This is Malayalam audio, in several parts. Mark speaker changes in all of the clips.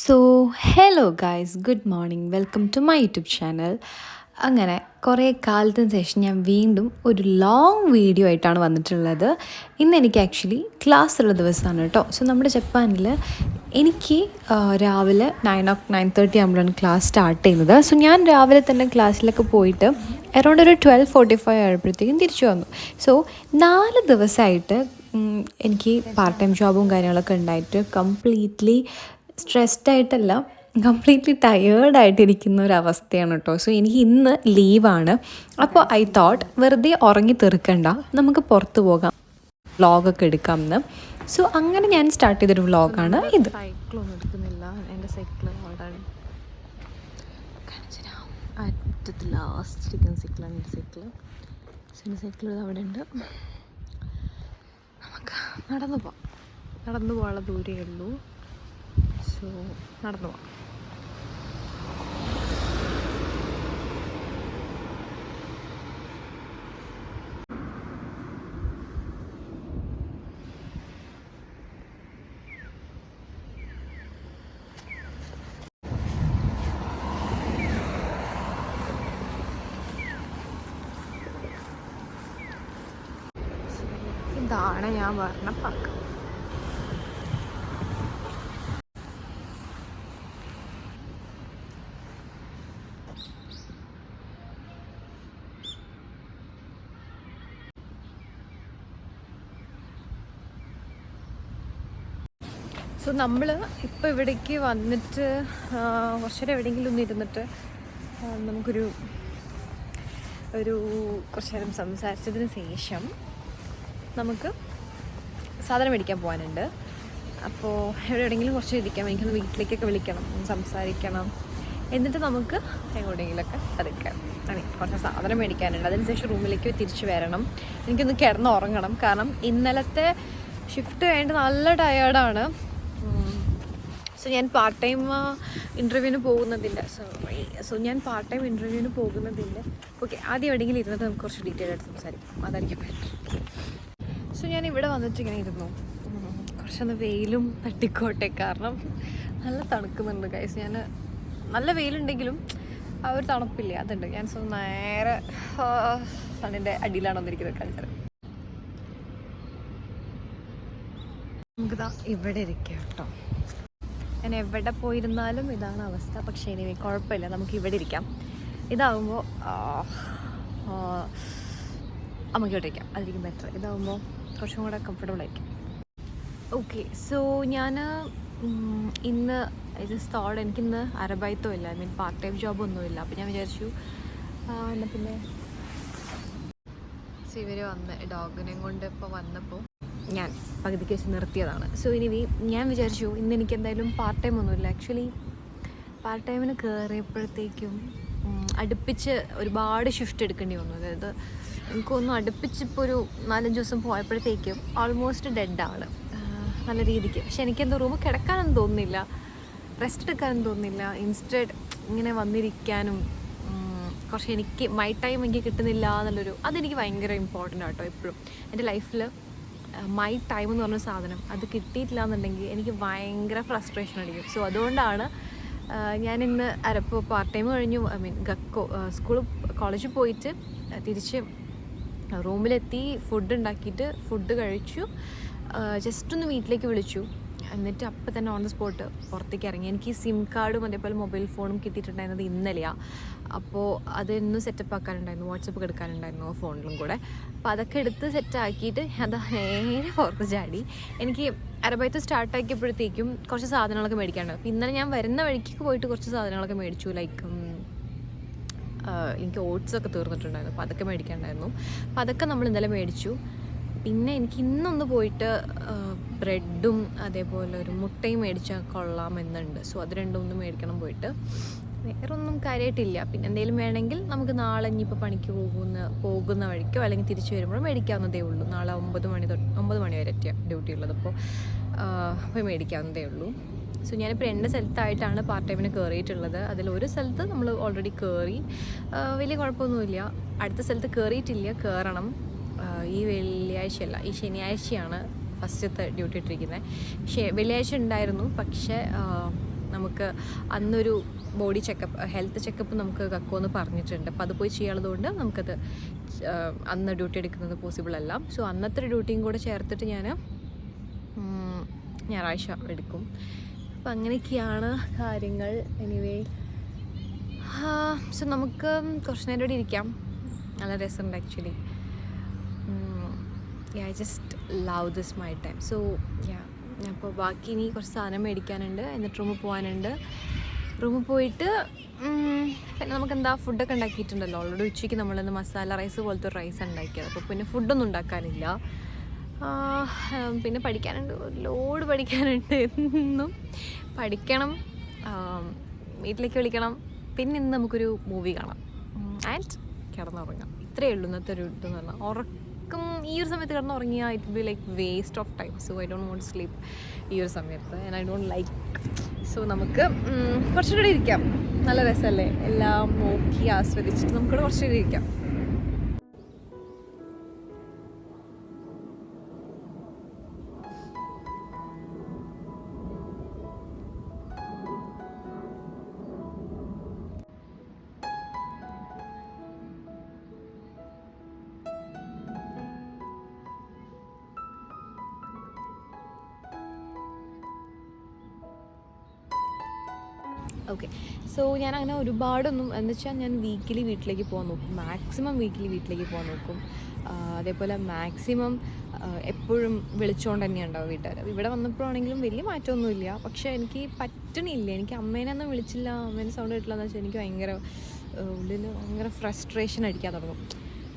Speaker 1: So hello guys good morning welcome to my YouTube channel അങ്ങനെ കുറേ കാലത്തിന് ശേഷം ഞാൻ വീണ്ടും ഒരു ലോങ് വീഡിയോ ആയിട്ടാണ് വന്നിട്ടുള്ളത്. ഇന്ന് എനിക്ക് ആക്ച്വലി ക്ലാസ് ഉള്ള ദിവസമാണ് കേട്ടോ. സോ നമ്മുടെ ജപ്പാനിൽ എനിക്ക് രാവിലെ നയൻ ഓ നയൻ തേർട്ടി ആകുമ്പോഴാണ് ക്ലാസ് സ്റ്റാർട്ട് ചെയ്യുന്നത്. സോ ഞാൻ രാവിലെ തന്നെ ക്ലാസ്സിലൊക്കെ പോയിട്ട് അറൗണ്ട് ഒരു ട്വൽവ് ഫോർട്ടി ഫൈവ് ആയപ്പോഴത്തേക്കും തിരിച്ചു വന്നു. സോ നാല് ദിവസമായിട്ട് എനിക്ക് പാർട്ട് ടൈം ജോബും കാര്യങ്ങളൊക്കെ ഉണ്ടായിട്ട് കംപ്ലീറ്റ്ലി സ്ട്രെസ്ഡ് ആയിട്ടല്ല കംപ്ലീറ്റ്ലി ടയേർഡായിട്ടിരിക്കുന്ന ഒരു അവസ്ഥയാണ് കേട്ടോ സോ എനിക്ക് ഇന്ന് ലീവാണ് അപ്പോൾ ഐ തോട്ട് വെറുതെ ഉറങ്ങി തീർക്കണ്ട. നമുക്ക് പുറത്ത് പോകാം. വ്ളോഗൊക്കെ എടുക്കാമെന്ന്. സോ അങ്ങനെ ഞാൻ സ്റ്റാർട്ട് ചെയ്തൊരു വ്ളോഗാണ് ഇത്.
Speaker 2: സൈക്കിളൊന്നും എടുക്കുന്നില്ല. എന്റെ സൈക്കിൾ അവിടെ അറ്റത്ത് ലാസ്റ്റ് ഇരിക്കുന്ന സൈക്കിളാണ് എന്റെ സൈക്കിൾ എന്റെ സൈക്കിൾ അവിടെ ഉണ്ട്. നമുക്ക് നടന്നു പോവാം. നടന്നു പോകാനുള്ള ദൂരേ ഉള്ളൂ. സോ നടന്നു പോവാം. ഇതാണ് ഞാൻ പറഞ്ഞ പാർക്ക് സോ നമ്മൾ ഇപ്പോൾ ഇവിടേക്ക് വന്നിട്ട് കുറച്ചേരം എവിടെയെങ്കിലും ഒന്ന് ഇരുന്നിട്ട് നമുക്കൊരു ഒരു കുറച്ച് നേരം സംസാരിച്ചതിന് ശേഷം നമുക്ക് സാധനം മേടിക്കാൻ പോകാനുണ്ട് അപ്പോൾ എവിടെ എവിടെയെങ്കിലും കുറച്ച് ഇരിക്കാം. എനിക്കൊന്ന് വീട്ടിലേക്കൊക്കെ വിളിക്കണം. സംസാരിക്കണം. എന്നിട്ട് നമുക്ക് എങ്ങോട്ടെങ്കിലൊക്കെ പതുക്കാം അതെ കുറച്ച് സാധനം മേടിക്കാനുണ്ട്. അതിനുശേഷം റൂമിലേക്ക് തിരിച്ചു വരണം. എനിക്കൊന്ന് കിടന്ന് ഉറങ്ങണം കാരണം ഇന്നലത്തെ ഷിഫ്റ്റ് കഴിഞ്ഞിട്ട് നല്ല ടയേർഡാണ് സോ ഞാൻ പാർട്ട് ടൈം ഇന്റർവ്യൂവിന് പോകുന്നതില്ല സോറി സോ ഞാൻ പാർട്ട് ടൈം ഇന്റർവ്യൂവിന് പോകുന്നതില്ല ഓക്കെ ആദ്യം എവിടെയെങ്കിലും ഇരുന്നിട്ട് നമുക്ക് കുറച്ച് ഡീറ്റെയിൽ ആയിട്ട് സംസാരിക്കാം. അതായിരിക്കും ബെറ്റർ സോ ഞാൻ ഇവിടെ വന്നിട്ട് ഇങ്ങനെ ഇരുന്നു. കുറച്ചൊന്ന് വെയിലും തട്ടിക്കോട്ടെ കാരണം നല്ല തണുക്കുന്നുണ്ട് കൈസ് ഞാൻ നല്ല വെയിലുണ്ടെങ്കിലും ആ ഒരു തണുപ്പില്ലേ അതുണ്ട്. ഞാൻ സോ നേരെ സണ്ണിന്റെ അടിയിലാണ് വന്നിരിക്കുന്നത് കാണിച്ചത് നമുക്കിതാ ഇവിടെ ഇരിക്കാം കേട്ടോ. ഞാൻ എവിടെ പോയിരുന്നാലും ഇതാണ് അവസ്ഥ. പക്ഷേ ഇനി കുഴപ്പമില്ല. നമുക്ക് ഇവിടെ ഇരിക്കാം. ഇതാവുമ്പോൾ നമുക്ക് ഇവിടെ ഇരിക്കാം. അതായിരിക്കും ബെറ്റർ ഇതാവുമ്പോൾ കുറച്ചും കൂടെ കംഫർട്ടബിൾ ആയിരിക്കും. ഓക്കെ സോ ഞാൻ ഇന്ന് ഇത് തോട് എനിക്കിന്ന് അരബായിത്തോ ഇല്ല. ഐ മീൻ പാർട്ട് ടൈം ജോബൊന്നുമില്ല അപ്പോൾ ഞാൻ വിചാരിച്ചു എന്നാൽ പിന്നെ. ഇവർ വന്ന് ഡോഗിനെയും കൊണ്ട് ഇപ്പോൾ വന്നപ്പോൾ ഞാൻ പകുതിക്ക് വെച്ച് നിർത്തിയതാണ്. സോ ഇനി ഞാൻ വിചാരിച്ചു ഇന്ന് എനിക്ക് എന്തായാലും പാർട്ട് ടൈം ഒന്നുമില്ല. ആക്ച്വലി പാർട്ട് ടൈമിന് കയറിയപ്പോഴത്തേക്കും അടുപ്പിച്ച് ഒരുപാട് ഷിഫ്റ്റ് എടുക്കേണ്ടി വന്നു. അതായത് എനിക്കൊന്നും അടുപ്പിച്ചിപ്പോൾ ഒരു നാലഞ്ച് ദിവസം പോയപ്പോഴത്തേക്കും ഓൾമോസ്റ്റ് ഡെഡാണ് നല്ല രീതിക്ക്. പക്ഷെ എനിക്കെന്തോ റൂം കിടക്കാനൊന്നും തോന്നുന്നില്ല. റെസ്റ്റ് എടുക്കാനൊന്നും തോന്നുന്നില്ല. ഇൻസ്റ്റഡ് ഇങ്ങനെ വന്നിരിക്കാനും കുറച്ച് എനിക്ക് മൈ ടൈം എനിക്ക് കിട്ടുന്നില്ല എന്നുള്ളൊരു അതെനിക്ക് ഭയങ്കര ഇമ്പോർട്ടന്റ് ആട്ടോ എപ്പോഴും എന്റെ ലൈഫിൽ മൈ ടൈം എന്ന് പറഞ്ഞ സാധനം അത് കിട്ടിയിട്ടില്ല എന്നുണ്ടെങ്കിൽ എനിക്ക് ഭയങ്കര ഫ്രസ്ട്രേഷൻ അടിക്കും. സോ അതുകൊണ്ടാണ് ഞാൻ ഇന്ന് അരപ്പ് പാർട്ട് ടൈം കഴിഞ്ഞു. ഐ മീൻ ഗക്കോ സ്കൂൾ കോളേജിൽ പോയിട്ട് തിരിച്ച് റൂമിലെത്തി ഫുഡ് ഉണ്ടാക്കിയിട്ട് ഫുഡ് കഴിച്ചു. ജസ്റ്റ് ഒന്ന് വീട്ടിലേക്ക് വിളിച്ചു. എന്നിട്ട് അപ്പം തന്നെ ഓൺ ദ സ്പോട്ട് പുറത്തേക്ക് ഇറങ്ങി. എനിക്ക് സിം കാർഡും അതേപോലെ മൊബൈൽ ഫോണും കിട്ടിയിട്ടുണ്ടായിരുന്നത് ഇന്നലെയാണ് അപ്പോൾ അതൊന്ന് സെറ്റപ്പ് ആക്കാനുണ്ടായിരുന്നു. വാട്സപ്പ് എടുക്കാനുണ്ടായിരുന്നു ആ ഫോണിലും കൂടെ. അപ്പോൾ അതൊക്കെ എടുത്ത് സെറ്റാക്കിയിട്ട് അത് നേരെ പുറത്ത് ചാടി. എനിക്ക് അരബൈത്ത് സ്റ്റാർട്ടാക്കിയപ്പോഴത്തേക്കും കുറച്ച് സാധനങ്ങളൊക്കെ മേടിക്കാനുണ്ട്. അപ്പോൾ ഇന്നലെ ഞാൻ വരുന്ന വഴിക്ക് പോയിട്ട് കുറച്ച് സാധനങ്ങളൊക്കെ മേടിച്ചു. ലൈക്ക് എനിക്ക് ഓട്സൊക്കെ തീർന്നിട്ടുണ്ടായിരുന്നു. അപ്പോൾ അതൊക്കെ മേടിക്കാനുണ്ടായിരുന്നു. അപ്പോൾ അതൊക്കെ നമ്മൾ ഇന്നലെ മേടിച്ചു. പിന്നെ എനിക്ക് ഇന്നൊന്ന് പോയിട്ട് ബ്രെഡും അതേപോലെ ഒരു മുട്ടയും മേടിച്ചാൽ കൊള്ളാമെന്നുണ്ട് സോ അത് രണ്ടും ഒന്ന് മേടിക്കണം പോയിട്ട്. വേറെ ഒന്നും കാര്യമായിട്ടില്ല പിന്നെ എന്തെങ്കിലും വേണമെങ്കിൽ നമുക്ക് നാളെ ഇനിയിപ്പോൾ പണിക്ക് പോകുന്ന പോകുന്ന വഴിക്കോ അല്ലെങ്കിൽ തിരിച്ചു വരുമ്പോഴോ മേടിക്കാവുന്നതേ ഉള്ളൂ. നാളെ ഒമ്പത് മണി തൊട്ട് ഒമ്പത് മണി വരെ ഡ്യൂട്ടി ഉള്ളത്. അപ്പോൾ പോയി മേടിക്കാവുന്നതേ ഉള്ളൂ. സോ ഞാനിപ്പോൾ രണ്ട് സ്ഥലത്തായിട്ടാണ് പാർട്ട് ടൈമിന് കയറിയിട്ടുള്ളത് അതിൽ ഒരു സ്ഥലത്ത് നമ്മൾ ഓൾറെഡി കയറി വലിയ കുഴപ്പമൊന്നുമില്ല. അടുത്ത സ്ഥലത്ത് കയറിയിട്ടില്ല കയറണം ഈ വെള്ളിയാഴ്ചയല്ല ഈ ശനിയാഴ്ചയാണ് ഫസ്റ്റത്തെ ഡ്യൂട്ടി ഇട്ടിരിക്കുന്നത് പക്ഷേ വെള്ളിയാഴ്ച ഉണ്ടായിരുന്നു പക്ഷേ നമുക്ക് അന്നൊരു ബോഡി ചെക്കപ്പ് ഹെൽത്ത് ചെക്കപ്പ് നമുക്ക് കക്കുമെന്ന് പറഞ്ഞിട്ടുണ്ട്. അപ്പോൾ അത് പോയി ചെയ്യാനുള്ളതുകൊണ്ട് നമുക്കത് അന്ന് ഡ്യൂട്ടി എടുക്കുന്നത് പോസിബിൾ അല്ല. സോ അന്നത്തെ ഡ്യൂട്ടിയും കൂടെ ചേർത്തിട്ട് ഞാൻ ഞായറാഴ്ച എടുക്കും. അപ്പം അങ്ങനെയൊക്കെയാണ് കാര്യങ്ങൾ. എനിവേ സോ നമുക്ക് കുറച്ച് നേരം ഇരിക്കാം. നല്ല രസമുണ്ട് actually I just love this my time so yeah ഇപ്പോൾ ബാക്കി ഇനി കുറച്ച് സാധനം മേടിക്കാനുണ്ട്. എന്നിട്ട് റൂമിൽ പോകാനുണ്ട് റൂമിൽ പോയിട്ട് പിന്നെ നമുക്ക് എന്താ ഫുഡൊക്കെ ഉണ്ടാക്കിയിട്ടുണ്ടല്ലോ. ഓൾറെഡി ഉച്ചയ്ക്ക് നമ്മളിന്ന് മസാല റൈസ് പോലത്തെ ഒരു റൈസ് ഉണ്ടാക്കിയത്. അപ്പോൾ പിന്നെ ഫുഡൊന്നും ഉണ്ടാക്കാനില്ല. പിന്നെ പഠിക്കാനുണ്ട്. ലോഡ് പഠിക്കാനുണ്ട്. എന്നും പഠിക്കണം. വീട്ടിലേക്ക് വിളിക്കണം. പിന്നെ ഇന്ന് നമുക്കൊരു മൂവി കാണാം. ആൻഡ് കിടന്നുറങ്ങാം. ഇത്രയേ ഉള്ളൂ ഇന്നത്തെ ഒരു ഇതെന്ന് പറഞ്ഞാൽ ഉറക്കം ഈ ഒരു സമയത്ത് കിടന്നുറങ്ങിയാൽ it be like waste of time so I don't want sleep ഈ ഒരു സമയത്ത്. And I don't like so നമുക്ക് കുറച്ചുകൂടെ ഇരിക്കാം. നല്ല രസമല്ലേ? എല്ലാം നോക്കി ആസ്വദിച്ചിട്ട് നമുക്കിവിടെ കുറച്ചുകൂടെ ഇരിക്കാം. സോ ഞാൻ അങ്ങനെ ഒരുപാടൊന്നും എന്ന് വെച്ചാൽ ഞാൻ വീക്കിലി വീട്ടിലേക്ക് പോകാൻ നോക്കും. മാക്സിമം വീക്കിലി വീട്ടിലേക്ക് പോകാൻ നോക്കും. അതേപോലെ മാക്സിമം എപ്പോഴും വിളിച്ചുകൊണ്ട് തന്നെ ഉണ്ടാവും വീട്ടുകാർ. ഇവിടെ വന്നപ്പോഴാണെങ്കിലും വലിയ മാറ്റമൊന്നുമില്ല. പക്ഷേ എനിക്ക് പറ്റണില്ല. എനിക്ക് അമ്മേനൊന്നും വിളിച്ചില്ല. അമ്മേനെ സൗണ്ട് കിട്ടില്ല എന്ന് വെച്ചാൽ എനിക്ക് ഭയങ്കര ഉള്ളിൽ ഭയങ്കര ഫ്രസ്ട്രേഷൻ അടിക്കാൻ തുടങ്ങും.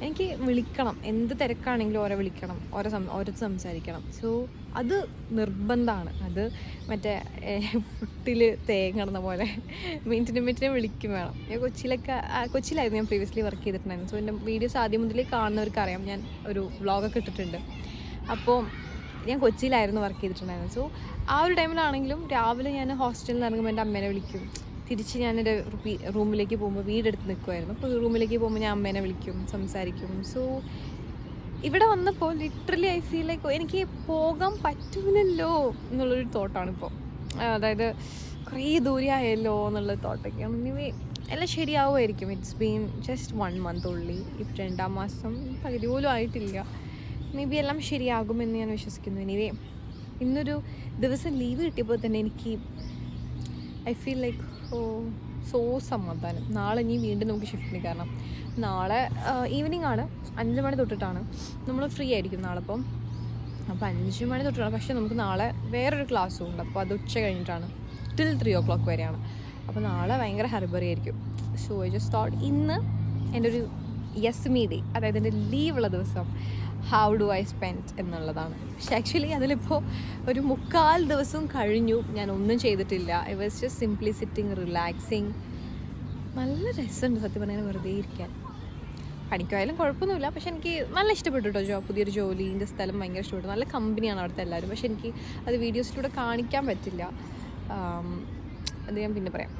Speaker 2: എനിക്ക് വിളിക്കണം. എന്ത് തിരക്കാണെങ്കിലും ഓരോ വിളിക്കണം. ഓരോ സം ഓരോ സംസാരിക്കണം. സോ അത് നിർബന്ധമാണ് അത് മറ്റേ പുട്ടിൽ തേങ്ങ പോലെ മിനിറ്റിന് മിനിറ്റിനെ വിളിക്കും വേണം. ഞാൻ കൊച്ചിയിലൊക്കെ കൊച്ചിയിലായിരുന്നു ഞാൻ പ്രീവിയസ്ലി വർക്ക് ചെയ്തിട്ടുണ്ടായിരുന്നു സോ എന്റെ വീഡിയോസ് ആദ്യം മുതലേ കാണുന്നവർക്ക് അറിയാം ഞാൻ ഒരു വ്ളോഗൊക്കെ ഇട്ടിട്ടുണ്ട്. അപ്പോൾ ഞാൻ കൊച്ചിയിലായിരുന്നു വർക്ക് ചെയ്തിട്ടുണ്ടായിരുന്നത്. സോ ആ ഒരു ടൈമിലാണെങ്കിലും രാവിലെ ഞാൻ ഹോസ്റ്റലിൽ നിന്ന് ഇറങ്ങുമ്പോൾ എന്റെ അമ്മേനെ വിളിക്കും. തിരിച്ച് ഞാനെന്റെ റൂമിലേക്ക് പോകുമ്പോൾ വീടെടുത്ത് നിൽക്കുമായിരുന്നു അപ്പോൾ റൂമിലേക്ക് പോകുമ്പോൾ ഞാൻ അമ്മേനെ വിളിക്കും സംസാരിക്കും. സോ ഇവിടെ വന്നപ്പോൾ ലിറ്ററലി ഐ ഫീൽ ലൈക്ക് എനിക്ക് പോകാൻ പറ്റൂലല്ലോ എന്നുള്ളൊരു തോട്ടാണ് ഇപ്പോൾ അതായത് കുറേ ദൂരമായല്ലോ എന്നുള്ള തോട്ടൊക്കെയാണ് ഇനി എല്ലാം ശരിയാവുമായിരിക്കും. It's been just one month ഉള്ളി ഇപ്പം രണ്ടാം മാസം പകുതി പോലും ആയിട്ടില്ല. മേ ബി എല്ലാം ശരിയാകുമെന്ന് ഞാൻ വിശ്വസിക്കുന്നു. എനിവേ ഇന്നൊരു ദിവസം ലീവ് കിട്ടിയപ്പോൾ തന്നെ എനിക്ക് I feel like oh so സമാധാനം. നാളെ ഇനി വീണ്ടും നമുക്ക് ഷിഫ്റ്റിന് കാരണം നാളെ ഈവനിങ് ആണ്. അഞ്ച് മണി തൊട്ടിട്ടാണ്. നമ്മൾ ഫ്രീ ആയിരിക്കും നാളെ അപ്പം. അപ്പോൾ അഞ്ച് മണി തൊട്ടിട്ടാണ്. പക്ഷേ നമുക്ക് നാളെ വേറൊരു ക്ലാസ്സും ഉണ്ട്. അപ്പോൾ അത് ഉച്ച കഴിഞ്ഞിട്ടാണ്. ടിൽ ത്രീ ഓ ക്ലോക്ക് വരെയാണ്. അപ്പോൾ നാളെ ഭയങ്കര ഹർബറി ആയിരിക്കും. സോ ഐ ജസ്റ്റ് തോട്ട് ഇന്ന് എന്റെ ഒരു യെസ് മീ ഡേ അതായത് എന്റെ ലീവുള്ള ദിവസം. ഹൗ ഡു ഐ സ്പെൻഡ് എന്നുള്ളതാണ്. പക്ഷെ ആക്ച്വലി അതിലിപ്പോൾ ഒരു മുക്കാൽ ദിവസം കഴിഞ്ഞു. ഞാൻ ഒന്നും ചെയ്തിട്ടില്ല. I was just simply sitting relaxing നല്ല രസമുണ്ട് സത്യം പറഞ്ഞാൽ വെറുതെ ഇരിക്കാൻ. പണിക്കായാലും കുഴപ്പമൊന്നുമില്ല. പക്ഷെ എനിക്ക് നല്ല ഇഷ്ടപ്പെട്ടു കേട്ടോ ജോ പുതിയൊരു ജോലിന്റെ സ്ഥലം ഭയങ്കര ഇഷ്ടപ്പെട്ടു. നല്ല കമ്പനിയാണ് അവിടുത്തെ എല്ലാവരും. പക്ഷെ എനിക്ക് അത് വീഡിയോസിലൂടെ കാണിക്കാൻ പറ്റില്ല. അത് ഞാൻ പിന്നെ പറയാം.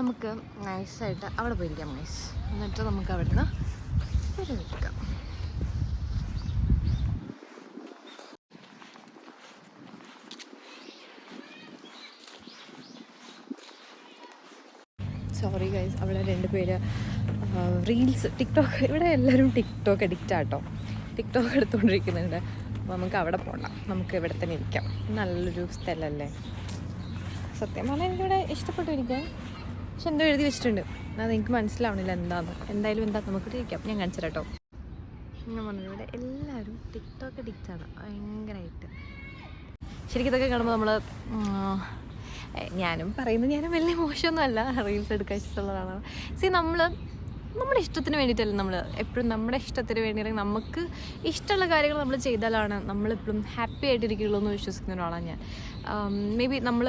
Speaker 2: നമുക്ക് നൈസായിട്ട് അവിടെ പോയിരിക്കാം നൈസ് എന്നിട്ട് നമുക്ക് അവിടുന്ന് നിന്ന് ഒരു നിൽക്കാം സോറി ഗൈസ് അവിടെ രണ്ട് പേര്. റീൽസ് ടിക്ടോക്ക് ഇവിടെ എല്ലാവരും ടിക്ടോക്ക് അഡിക്റ്റ് ആട്ടോ. ടിക്ടോക്ക് എടുത്തുകൊണ്ടിരിക്കുന്നുണ്ട് അപ്പോൾ നമുക്ക് അവിടെ പോകണ്ട നമുക്ക് ഇവിടെ തന്നെ ഇരിക്കാം. നല്ലൊരു സ്ഥലമല്ലേ സത്യം പറഞ്ഞാൽ എനിക്കിവിടെ ഇഷ്ടപ്പെട്ടു ഇരിക്കാൻ പക്ഷെ എന്തോ എഴുതി വെച്ചിട്ടുണ്ട്. അത് എനിക്ക് മനസ്സിലാവണില്ല എന്താന്ന്. എന്തായാലും എന്താ? നമുക്ക് ഇരിക്കാം. ഞാൻ കാണിച്ചു കേട്ടോ ഞാൻ പറഞ്ഞു ഇവിടെ എല്ലാവരും ടിക്ടോക്ക് അഡിക്റ്റാണ് ഭയങ്കരമായിട്ട് ശരിക്കും ഇതൊക്കെ കാണുമ്പോൾ നമ്മൾ ഞാനും പറയുന്നത് ഞാനും വലിയ മോശമൊന്നുമല്ല. റീൽസ് എടുക്കാൻ ഇഷ്ടമുള്ളതാണ് സി നമ്മൾ നമ്മുടെ ഇഷ്ടത്തിന് വേണ്ടിയിട്ടല്ല നമ്മൾ എപ്പോഴും നമ്മുടെ ഇഷ്ടത്തിന് വേണ്ടി അല്ലെങ്കിൽ നമുക്ക് ഇഷ്ടമുള്ള കാര്യങ്ങൾ നമ്മൾ ചെയ്താലാണ് നമ്മളെപ്പോഴും ഹാപ്പി ആയിട്ടിരിക്കുള്ളൂ എന്ന് വിശ്വസിക്കുന്ന ഒരാളാണ് ഞാൻ. മേ ബി നമ്മൾ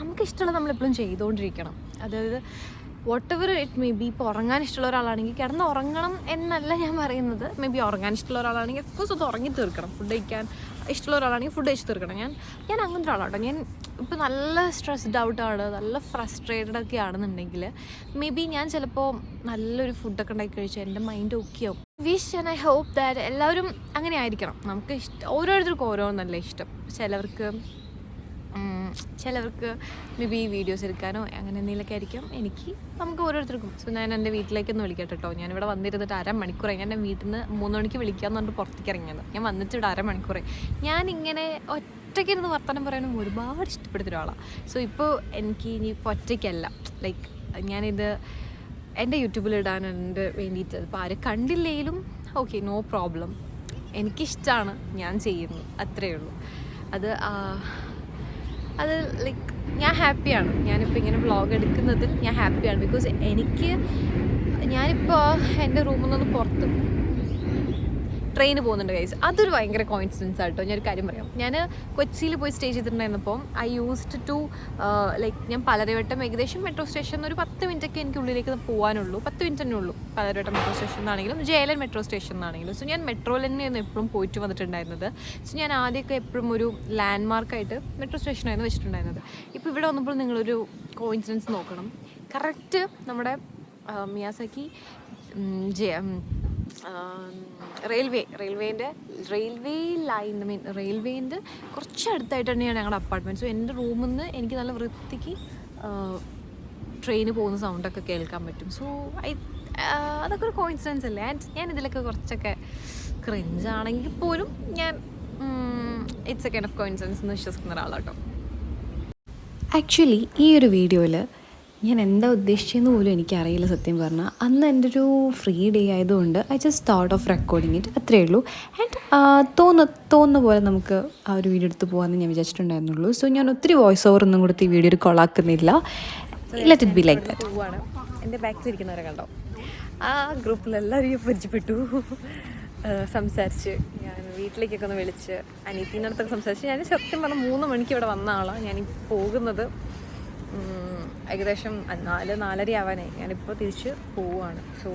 Speaker 2: നമുക്കിഷ്ടമുള്ളത് നമ്മളെപ്പോഴും ചെയ്തുകൊണ്ടിരിക്കണം. അതായത് whatever it may be ഇപ്പോൾ ഉറങ്ങാൻ ഇഷ്ടമുള്ള ഒരാളാണെങ്കിൽ കിടന്ന് ഉറങ്ങണം എന്നല്ല ഞാൻ പറയുന്നത്. മേ ബി ഉറങ്ങാൻ ഇഷ്ടമുള്ള ഒരാളാണെങ്കിൽ അഫ്കോഴ്സ് അത് ഉറങ്ങി തീർക്കണം. ഫുഡ് കഴിക്കാൻ ഇഷ്ടമുള്ള ഒരാളാണെങ്കിൽ ഫുഡ് കഴിച്ച് തീർക്കണം. ഞാൻ ഞാൻ അങ്ങനത്തെ ഒരാളാട്ടോ. ഞാൻ ഇപ്പോൾ നല്ല സ്ട്രെസ്ഡ് ഔട്ടാണ് നല്ല ഫ്രസ്ട്രേറ്റഡ് ഒക്കെ ആണെന്നുണ്ടെങ്കിൽ മേ ബി ഞാൻ ചിലപ്പോൾ നല്ലൊരു ഫുഡൊക്കെ ഉണ്ടാക്കി കഴിച്ചാൽ എന്റെ മൈൻഡ് ഓക്കെ ആവും. Wish and I hope that എല്ലാവരും അങ്ങനെ ആയിരിക്കണം. നമുക്ക് ഇഷ്ടം ഓരോരുത്തർക്കും ഓരോന്നല്ല ഇഷ്ടം. ചിലവർക്ക് ചിലവർക്ക് മേ ബി വീഡിയോസ് എടുക്കാനോ അങ്ങനെ എന്തെങ്കിലുമൊക്കെ ആയിരിക്കും. എനിക്ക് നമുക്ക് ഓരോരുത്തർക്കും. സോ ഞാൻ എന്റെ വീട്ടിലേക്കൊന്ന് വിളിക്കട്ടെ കേട്ടോ ഞാനിവിടെ വന്നിരുന്നിട്ട് അരമണിക്കൂറായി. ഞാൻ എന്റെ വീട്ടിൽ നിന്ന് മൂന്ന് മണിക്ക് വിളിക്കാമെന്ന് പറഞ്ഞിട്ട് പുറത്തേക്ക് ഇറങ്ങിയത്. ഞാൻ വന്നിട്ട് ഇവിടെ അരമണിക്കൂറായി. ഞാനിങ്ങനെ ഒറ്റയ്ക്കിരുന്ന് വർത്തമാനം പറയാനും ഒരുപാട് ഇഷ്ടപ്പെടുന്ന ഒരാളാണ് സോ ഇപ്പോൾ എനിക്ക് ഇനി ഇപ്പോൾ ഒറ്റയ്ക്കല്ല. ലൈക്ക് ഞാനിത് എന്റെ യൂട്യൂബിൽ ഇടാനുണ്ട് വേണ്ടിയിട്ട്. ഇപ്പോൾ ആരും കണ്ടില്ലെങ്കിലും ഓക്കെ നോ പ്രോബ്ലം എനിക്കിഷ്ടമാണ് ഞാൻ ചെയ്യുന്നു അത്രയേ ഉള്ളൂ. അത് അത് ലൈക്ക് ഞാൻ ഹാപ്പിയാണ് ഞാനിപ്പോൾ ഇങ്ങനെ വ്ളോഗ് എടുക്കുന്നതിൽ ഞാൻ ഹാപ്പിയാണ് ബിക്കോസ് എനിക്ക് ഞാനിപ്പോൾ എന്റെ റൂമിൽ നിന്ന് പുറത്ത് ട്രെയിന് പോകുന്നുണ്ട് ഗൈസ് അതൊരു ഭയങ്കര കോയിൻസിഡൻസ് ആട്ടോ. ഒരു കാര്യം പറയാം. ഞാൻ കൊച്ചിയിൽ പോയി സ്റ്റേ ചെയ്തിട്ടുണ്ടായിരുന്നപ്പം ഐ യൂസ്ഡ് ടു ലൈക്ക് ഞാൻ പലരവട്ടം ഏകദേശം മെട്രോ സ്റ്റേഷൻ ഒരു പത്ത് മിനിറ്റൊക്കെ എനിക്ക് ഉള്ളിലേക്ക് പോകാനുള്ളൂ പത്ത് മിനിറ്റ് തന്നെ ഉള്ളൂ. പലരവട്ടം മെട്രോ സ്റ്റേഷൻ എന്നാണെങ്കിലും ജയലൻ മെട്രോ സ്റ്റേഷൻ എന്നാണെങ്കിലും സോ ഞാൻ മെട്രോയിൽ തന്നെയായിരുന്നു എപ്പോഴും പോയിട്ട് വന്നിട്ടുണ്ടായിരുന്നത്. സോ ഞാൻ ആദ്യമൊക്കെ എപ്പോഴും ഒരു ലാൻഡ് മാർക്കായിട്ട് മെട്രോ സ്റ്റേഷനായിരുന്നു വെച്ചിട്ടുണ്ടായിരുന്നത്. ഇപ്പോൾ ഇവിടെ വന്നപ്പോൾ നിങ്ങളൊരു കോയിൻസിഡൻസ് നോക്കണം. കറക്റ്റ് നമ്മുടെ മിയാസാക്കി ജയ റെയിൽവേ റെയിൽവേന്റെ റെയിൽവേ ലൈൻ മീൻ റെയിൽവേന്റെ കുറച്ച് അടുത്തായിട്ട് തന്നെയാണ് ഞങ്ങളുടെ അപ്പാർട്ട്മെന്റ്. സോ എന്റെ റൂമിൽ നിന്ന് എനിക്ക് നല്ല വൃത്തിക്ക് ട്രെയിന് പോകുന്ന സൗണ്ടൊക്കെ കേൾക്കാൻ പറ്റും. സോ ഐ അതൊക്കെ ഒരു കോയിൻസിഡൻസ് അല്ലേ? ആൻഡ് ഞാൻ ഇതിലൊക്കെ കുറച്ചൊക്കെ ക്രിഞ്ചാണെങ്കിൽ പോലും ഞാൻ it's a kind of coincidence എന്ന് വിശ്വസിക്കുന്ന ഒരാളാട്ടോ.
Speaker 1: ആക്ച്വലി ഈ ഒരു വീഡിയോയിൽ ഞാൻ എന്താ ഉദ്ദേശിച്ചതെന്ന് പോലും എനിക്കറിയില്ല സത്യം പറഞ്ഞാൽ അന്ന് എന്റെ ഒരു ഫ്രീ ഡേ ആയതുകൊണ്ട് I just thought of recording it അത്രയേ ഉള്ളൂ. ആൻഡ് തോന്ന തോന്നുന്ന പോലെ നമുക്ക് ആ ഒരു വീഡിയോ എടുത്ത് പോകാമെന്ന് ഞാൻ വിചാരിച്ചിട്ടുണ്ടായിരുന്നുള്ളൂ. സോ ഞാൻ ഒത്തിരി വോയിസ് ഓവർ ഒന്നും കൊടുത്ത് ഈ വീഡിയോ ഒരു കൊളാക്കുന്നില്ല. Let it be like that
Speaker 2: എന്റെ ബാക്കിൽ ഇരിക്കുന്നവരെ കണ്ടോ? ആ ഗ്രൂപ്പിലെല്ലാവരെയും പരിചയപ്പെട്ടു. സംസാരിച്ച്. ഞാൻ വീട്ടിലേക്കൊക്കെ ഒന്ന് വിളിച്ച് അടുത്തൊക്കെ സംസാരിച്ച്. ഞാൻ സത്യം പറഞ്ഞാൽ മൂന്ന് മണിക്ക് ഇവിടെ വന്ന ആളാണ് ഞാൻ പോകുന്നത്. ഏകദേശം നാല് നാലര ആവാനായി ഞാനിപ്പോൾ തിരിച്ച് പോവുകയാണ് സോ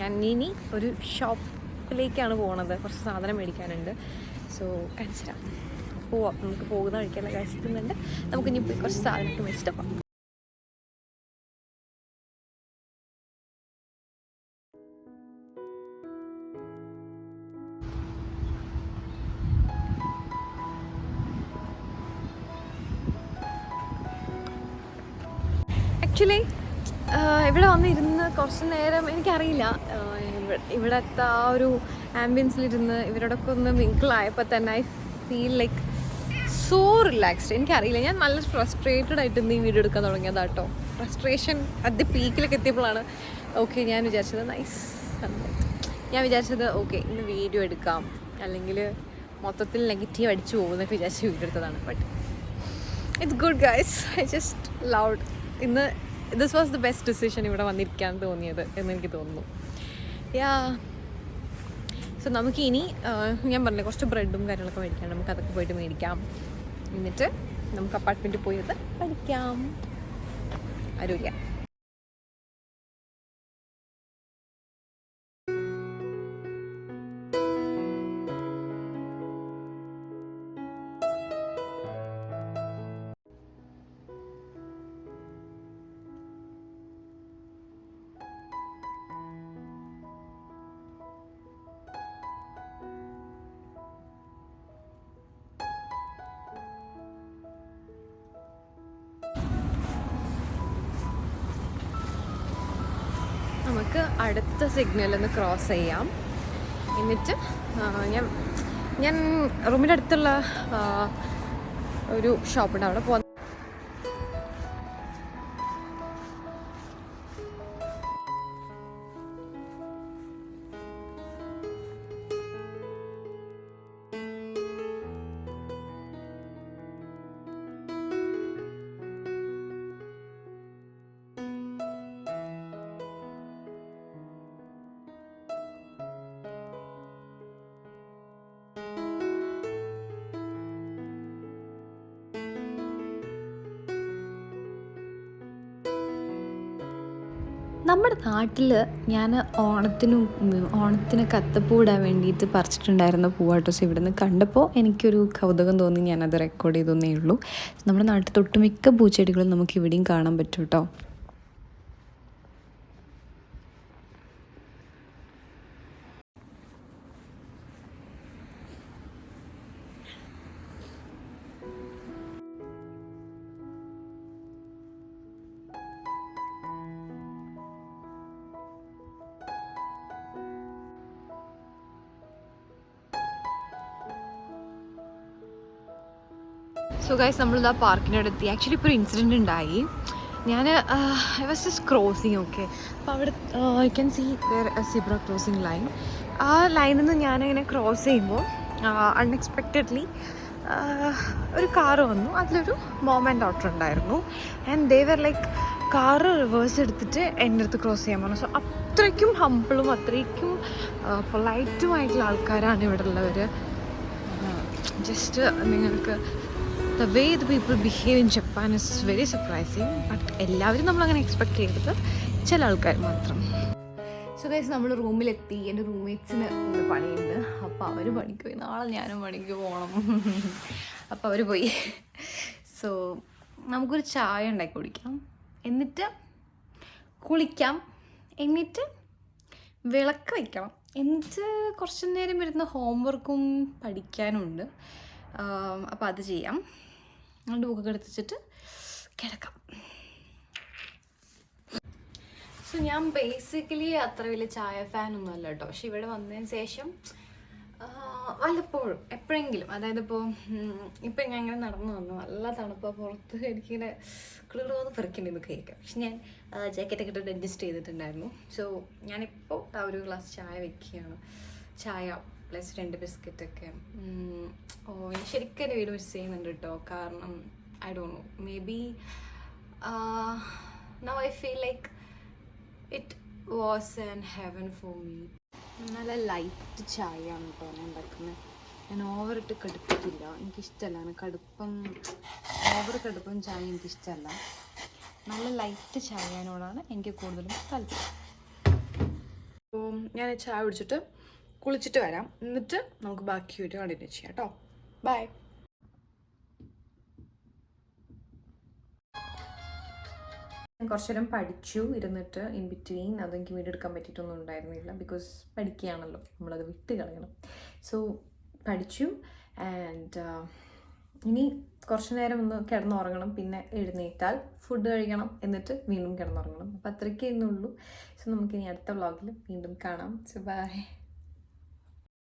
Speaker 2: ഞാൻ ഇനി ഒരു ഷോപ്പിലേക്കാണ് പോകുന്നത് കുറച്ച് സാധനം മേടിക്കാനുണ്ട്. സോ കഴിച്ചിട്ടാണ് പോവാം. നമുക്ക് പോകുന്ന വഴിക്കെല്ലാം കഴിച്ചിട്ടുന്നുണ്ട് നമുക്ക് ഇനി പോയി കുറച്ച് സാധനമൊക്കെ മേടിച്ചിട്ട് കുറച്ച് നേരം എനിക്കറിയില്ല. ഇവിടുത്തെ ആ ഒരു ആംബിയൻസിലിരുന്ന് ഇവരോടൊക്കെ ഒന്ന് മിങ്കിളായപ്പോൾ തന്നെ I feel like so relaxed എനിക്കറിയില്ല. ഞാൻ നല്ല ഫ്രസ്ട്രേറ്റഡ് ആയിട്ട് ഇന്ന് ഈ വീഡിയോ എടുക്കാൻ തുടങ്ങിയതാട്ടോ. ഫ്രസ്ട്രേഷൻ അറ്റ് ദി പീക്കിലൊക്കെ എത്തിയപ്പോഴാണ് ഓക്കെ ഞാൻ വിചാരിച്ചത് നൈസ് ഞാൻ വിചാരിച്ചത് ഓക്കെ ഇന്ന് വീഡിയോ എടുക്കാം. അല്ലെങ്കിൽ മൊത്തത്തിൽ നെഗറ്റീവ് അടിച്ചു പോകുന്നൊക്കെ വിചാരിച്ച് വീഡിയോ എടുത്തതാണ്. But it's good guys I just loved ഇന്ന് this was the best decision ഇവിടെ വന്നിരിക്കാൻ തോന്നിയത് എന്ന് എനിക്ക് തോന്നുന്നു. യാ സോ നമുക്ക് ഇനി ഞാൻ പറഞ്ഞു കുറച്ച് ബ്രെഡും കാര്യങ്ങളൊക്കെ മേടിക്കാം. നമുക്ക് അതൊക്കെ പോയിട്ട് മേടിക്കാം. എന്നിട്ട് നമുക്ക് അപ്പാർട്ട്മെന്റ് പോയി പഠിക്കാം. ആരോഗ്യ. നമുക്ക് അടുത്ത സിഗ്നൽ ഒന്ന് ക്രോസ് ചെയ്യാം. എന്നിട്ട് ഞാൻ ഞാൻ റൂമിന്റെ അടുത്തുള്ള ഒരു ഷോപ്പുണ്ട് അവിടെ പോകാൻ
Speaker 1: നമ്മുടെ നാട്ടിൽ ഞാൻ ഓണത്തിനും ഓണത്തിന് കത്തപ്പൂ ഇടാൻ വേണ്ടിയിട്ട് പറിച്ചിട്ടുണ്ടായിരുന്ന പൂവാട്ടോസ് ഇവിടെ നിന്ന് കണ്ടപ്പോൾ എനിക്കൊരു കൗതുകം തോന്നി ഞാനത് റെക്കോർഡ് ചെയ്തൊന്നേ ഉള്ളൂ. നമ്മുടെ നാട്ടിൽ തൊട്ടുമിക്ക പൂച്ചെടികളും നമുക്ക് ഇവിടെയും കാണാൻ പറ്റും കേട്ടോ
Speaker 2: സോ ഗൈസ് നമ്മളിതാ പാർക്കിന്റെ അടുത്ത് ആക്ച്വലി ഇപ്പോൾ ഒരു ഇൻസിഡന്റ് ഉണ്ടായി. ഞാൻ I was just crossing okay അപ്പോൾ അവിടെ I can see there zebra crossing line ആ ലൈനിൽ നിന്ന് ഞാനിങ്ങനെ ക്രോസ് ചെയ്യുമ്പോൾ അൺഎക്സ്പെക്റ്റഡ്ലി ഒരു കാറ് വന്നു. അതിലൊരു മോമെന്റ് ഡോക്ടർ ഉണ്ടായിരുന്നു. And they were like car reverse എടുത്തിട്ട് എന്റെ അടുത്ത് ക്രോസ് ചെയ്യാൻ പറഞ്ഞു. സോ അത്രയ്ക്കും ഹമ്പിളും അത്രയ്ക്കും പൊളൈറ്റുമായിട്ടുള്ള ആൾക്കാരാണ് ഇവിടെ ഉള്ളവർ ജസ്റ്റ് നിങ്ങൾക്ക് the way the people behave in Japan is very surprising but എല്ലാവരും നമ്മൾ അങ്ങനെ എക്സ്പെക്ട് ചെയ്തത് ചില ആൾക്കാർ മാത്രം. സോ ഗൈസ് നമ്മൾ റൂമിലെത്തി. എന്റെ റൂംമേറ്റ്സിന് ഇന്ന് പണിയുണ്ട്. അപ്പോൾ അവർ പണിക്ക് പോയി. നാളെ ഞാനും പണിക്ക് പോകണം അപ്പോൾ അവർ പോയി. സോ നമുക്കൊരു ചായ ഉണ്ടാക്കി കുടിക്കാം. എന്നിട്ട് കുളിക്കാം. എന്നിട്ട് വിളക്ക് വയ്ക്കണം. എന്നിട്ട് കുറച്ച് നേരം ഇരുന്ന് ഹോംവർക്കും പഠിക്കാനുണ്ട്. അപ്പോൾ അത് ചെയ്യാം. അതുകൊണ്ട് ബുക്കൊക്കെ എടുത്ത് വെച്ചിട്ട് കിടക്കാം. സോ ഞാൻ ബേസിക്കലി അത്ര വലിയ ചായ ഫാൻ ഒന്നും അല്ല കേട്ടോ പക്ഷെ ഇവിടെ വന്നതിന് ശേഷം വല്ലപ്പോഴും എപ്പോഴെങ്കിലും അതായത് ഇപ്പോൾ ഇപ്പം ഞാൻ ഇങ്ങനെ നടന്നു വന്നു. നല്ല തണുപ്പ് പുറത്ത് എനിക്കിങ്ങനെ കിളികളോന്ന് പെറുക്കിണ്ടെന്ന് കേൾക്കാം പക്ഷെ ഞാൻ ജാക്കറ്റൊക്കെ ഇട്ടിട്ട് അഡ്ജസ്റ്റ് ചെയ്തിട്ടുണ്ടായിരുന്നു. സോ ഞാനിപ്പോൾ ആ ഒരു ഗ്ലാസ് ചായ വെക്കുകയാണ്. ചായ പ്ലസ് രണ്ട് ബിസ്ക്കറ്റൊക്കെ. ഓ ഞാൻ ശരിക്കും എന്റെ വീട് മിസ് ചെയ്യുന്നുണ്ട് കേട്ടോ കാരണം I don't know maybe now I feel like it was and heaven for me നല്ല ലൈറ്റ് ചായയാണ് കേട്ടോ ഞാൻ ഉണ്ടാക്കുന്നത് ഞാൻ ഓവർ ഇട്ട് കടുപ്പിക്കില്ല. എനിക്കിഷ്ടമല്ല കടുപ്പം ഓവർ കടുപ്പം ചായ എനിക്കിഷ്ടമല്ല നല്ല ലൈറ്റ് ചായനോടാണ് എനിക്ക് കൂടുതലും താല്പര്യം. ഞാൻ ചായ കുടിച്ചിട്ട് കുളിച്ചിട്ട് വരാം. എന്നിട്ട് നമുക്ക് ബാക്കി ഒരു കണ്ടിന്യൂ ചെയ്യാം കേട്ടോ. ബൈ കുറച്ച് നേരം പഠിച്ചു ഇരുന്നിട്ട് ഇൻ ബിറ്റ്വീൻ അതെനിക്ക് വീട് എടുക്കാൻ പറ്റിയിട്ടൊന്നും ഉണ്ടായിരുന്നില്ല. ബിക്കോസ് പഠിക്കുകയാണല്ലോ. നമ്മളത് വിട്ട് കളയണം. സോ പഠിച്ചു. ആൻഡ് ഇനി കുറച്ച് നേരം ഒന്ന് കിടന്നുറങ്ങണം. പിന്നെ എഴുന്നേറ്റാൽ ഫുഡ് കഴിക്കണം. എന്നിട്ട് വീണ്ടും കിടന്നുറങ്ങണം. അപ്പോൾ അത്രയ്ക്കേ ഇന്നുള്ളൂ. സോ നമുക്ക് ഇനി അടുത്ത വ്ളോഗിൽ വീണ്ടും കാണാം. So by